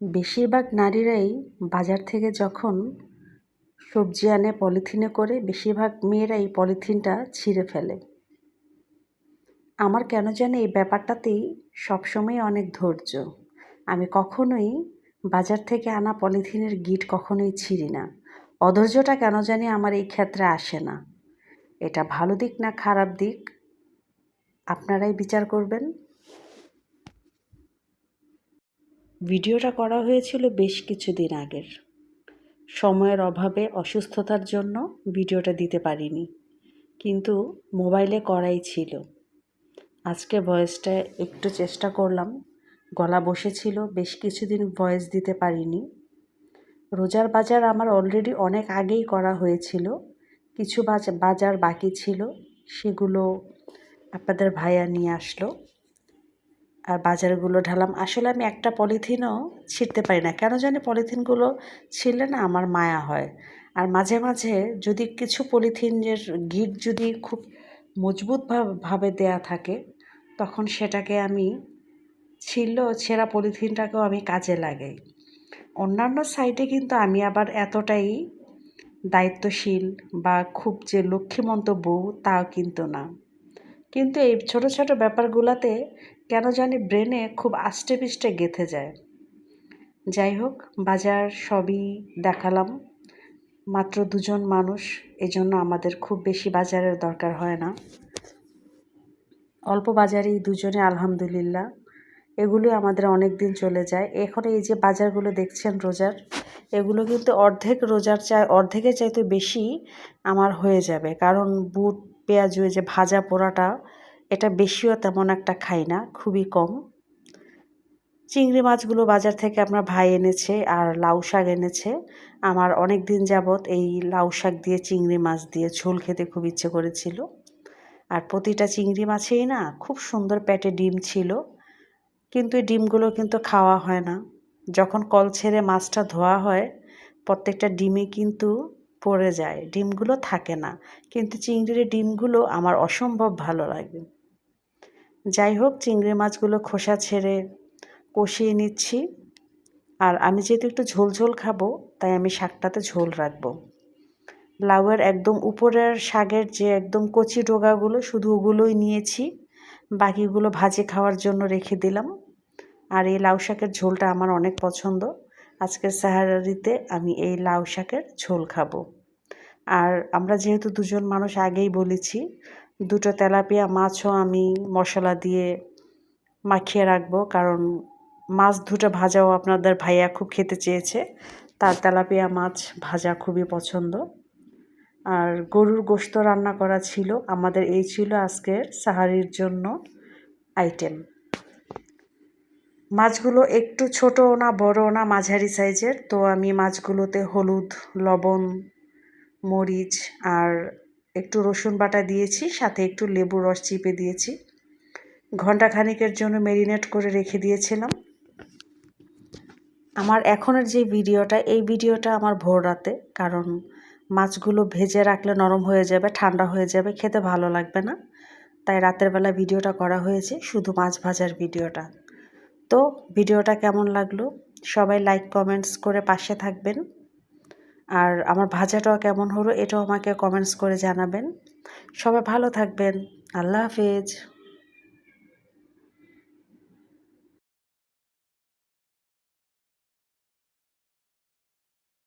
বেশিরভাগ নারীরাই বাজার থেকে যখন সবজি আনে পলিথিনে করে, বেশিরভাগ মেয়েরাই পলিথিনটা ছিঁড়ে ফেলে। আমার কেন জানি এই ব্যাপারটাতেই সবসময় অনেক ধৈর্য। আমি কখনোই বাজার থেকে আনা পলিথিনের গিট কখনোই ছিঁড়ি না। অধৈর্যটা কেন জানি আমার এই ক্ষেত্রে আসে না। এটা ভালো দিক না খারাপ দিক, আপনারাই বিচার করবেন। ভিডিওটা করা হয়েছিল বেশ কিছুদিন আগের। সময়ের অভাবে, অসুস্থতার জন্য ভিডিওটা দিতে পারিনি। কিন্তু মোবাইলে করাই ছিল। আজকে ভয়েসটা একটু চেষ্টা করলাম। গলা বসেছিল, বেশ কিছুদিন ভয়েস দিতে পারিনি। রোজার বাজার আমার অলরেডি অনেক আগেই করা হয়েছিল। কিছু বাজার বাকি ছিল। সেগুলো আপনাদের ভাইয়া নিয়ে আসলো। আর বাজারগুলো ঢালাম। আসলে আমি একটা পলিথিনও ছিঁড়তে পারি না। কেন জানি পলিথিনগুলো ছিঁড়লে না আমার মায়া হয়। আর মাঝে মাঝে যদি কিছু পলিথিনের গিট যদি খুব মজবুত ভাবে দেয়া থাকে, তখন সেটাকে আমি ছিঁড়লেও ছেঁড়া পলিথিনটাকেও আমি কাজে লাগাই। অন্যান্য সাইডে কিন্তু আমি আবার এতটাই দায়িত্বশীল বা খুব যে লক্ষ্মীমন্ত বউ, তাও কিন্তু না। কিন্তু এই ছোট ছোট ব্যাপারগুলোতে কেন জানি ব্রেনে খুব আষ্টে পিষ্টে গেঁথে যায়। যাই হোক, বাজার সবই দেখালাম। মাত্র দুজন মানুষ, এজন্য আমাদের খুব বেশি বাজারের দরকার হয় না। অল্প বাজারেই দুজনে আলহামদুলিল্লাহ। এগুলো আমাদের অনেক দিন চলে যায়। এখন এই যে বাজারগুলো দেখছেন রোজার, এগুলো কিন্তু অর্ধেক রোজার চাই, অর্ধেকের চাইতে বেশি আমার হয়ে যাবে। কারণ বুট পেঁয়াজ যে ভাজা পোড়াটা, এটা বেশিও তেমন একটা খাই না, খুবই কম। চিংড়ি মাছগুলো বাজার থেকে আপনার ভাই এনেছে আর লাউ শাক এনেছে। আমার অনেক দিন যাবৎ এই লাউ শাক দিয়ে চিংড়ি মাছ দিয়ে ঝোল খেতে খুব ইচ্ছে করেছিল। আর প্রতিটা চিংড়ি মাছেই না খুব সুন্দর প্যাটে ডিম ছিল, কিন্তু এই ডিমগুলো কিন্তু খাওয়া হয় না। যখন কল ছেড়ে মাছটা ধোয়া হয়, প্রত্যেকটা ডিমে কিন্তু পড়ে যায়, ডিমগুলো থাকে না। কিন্তু চিংড়ির ডিমগুলো আমার অসম্ভব ভালো লাগে। যাই হোক চিংড়ি মাছগুলো খোসা ছেড়ে কষিয়ে নিচ্ছি। আর আমি যেহেতু একটু ঝোল ঝোল খাব, তাই আমি শাকটাতে ঝোল রাখব। লাউয়ের একদম উপরের শাকের যে একদম কচি ডোগাগুলো, শুধু ওগুলোই নিয়েছি। বাকিগুলো ভাজে খাওয়ার জন্য রেখে দিলাম। আর এই লাউ শাকের ঝোলটা আমার অনেক পছন্দ। আজকের সাহারিতে আমি এই লাউ শাকের ঝোল খাব। আর আমরা যেহেতু দুজন মানুষ আগেই বলেছি, দুটো তেলাপিয়া, মাছও আমি মশলা দিয়ে মাখিয়ে রাখব, কারণ মাছ দুটো ভাজাও আপনাদের ভাইয়া খুব খেতে চেয়েছে। তার তেলাপিয়া মাছ ভাজা খুবই পছন্দ। আর গরুর গোস্ত রান্না করা ছিল, আমাদের এই ছিল আজকের সাহারির জন্য আইটেম মাছগুলো একটু ছোটো না বড় না মাঝারি সাইজের, তো আমি মাছগুলোতে হলুদ, লবণ, মরিচ আর একটু রসুন বাটা দিয়েছি, সাথে একটু লেবু রস চিপে দিয়েছি। ঘণ্টা খানিকের জন্য ম্যারিনেট করে রেখে দিয়েছিলাম। আমার এখনের যে ভিডিওটা, এই ভিডিওটা আমার ভোর রাতে, কারণ মাছগুলো ভেজে রাখলে নরম হয়ে যাবে, ঠান্ডা হয়ে যাবে, খেতে ভালো লাগবে না। তাই রাতের বেলা ভিডিওটা করা হয়েছে, শুধু মাছ ভাজার ভিডিওটা। তো ভিডিওটা কেমন লাগল? সবাই লাইক কমেন্টস করে পাশে থাকবেন। আর আমার ভাজাটাও কেমন হলো এটাও আমাকে কমেন্টস করে জানাবেন। সবাই ভালো থাকবেন। আল্লাহ হাফেজ।